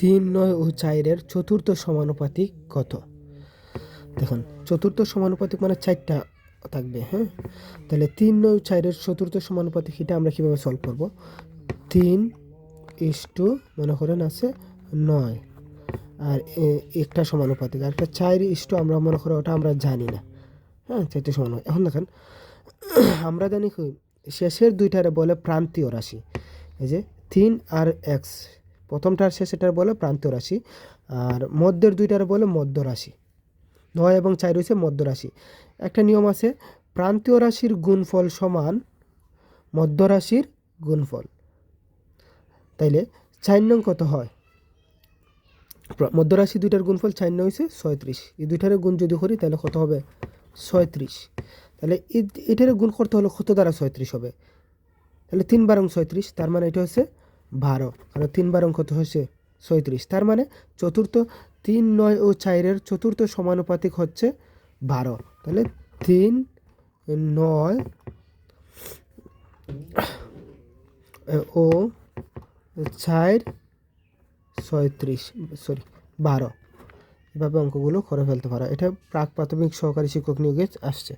তিন নয় ও চারের চতুর্থ সমানুপাতিক কত? দেখুন, চতুর্থ সমানুপাতিক মানে চারটা থাকবে হ্যাঁ? তাহলে তিন নয় চারের চতুর্থ সমানুপাতিক এটা আমরা কীভাবে সলভ করব? তিন ইস টু মনে করেন আছে, নয়। আর একটা সমানুপাতিক, আর একটা চার ইস টু আমরা মনে করি ওটা আমরা জানি না হ্যাঁ? চারটে সমান এখন দেখেন, আমরা জানি শেষের দুইটারে বলে প্রান্তীয় রাশি, এই যে তিন আর এক্স প্রথমটার শেষেটার বলে প্রান্তীয় রাশি, আর মধ্যের দুইটার বলে মধ্য রাশি। নয় এবং চার হচ্ছে মধ্য রাশি। একটা নিয়ম আছে, প্রান্তীয় রাশির গুণফল সমান মধ্য রাশির গুণফল। তাইলে চার নং কত হয়? মধ্য রাশি দুইটার গুণফল চার নং হয়েছে ছয়ত্রিশ। এই দুইটার গুণ যদি করি তাহলে কত হবে? ছয়ত্রিশ। তাহলে এটারে গুণ করতে হলে কত দ্বারা ছয়ত্রিশ হবে? তাহলে তিন বারং ছয়ত্রিশ, তার মানে এটা হচ্ছে বারো। আর তিন বারং কত হচ্ছে ছয়ত্রিশ। তার মানে চতুর্থ তিন, নয় ও চারের চতুর্থ সমানুপাতিক হচ্ছে বারো। তাহলে তিন, নয়, ও চার, ছয়ত্রিশ, সরি, বারো। এভাবে অঙ্কগুলো করে ফেলতে পারো। এটা প্রাক প্রাথমিক সহকারী শিক্ষক নিয়োগে আসছে।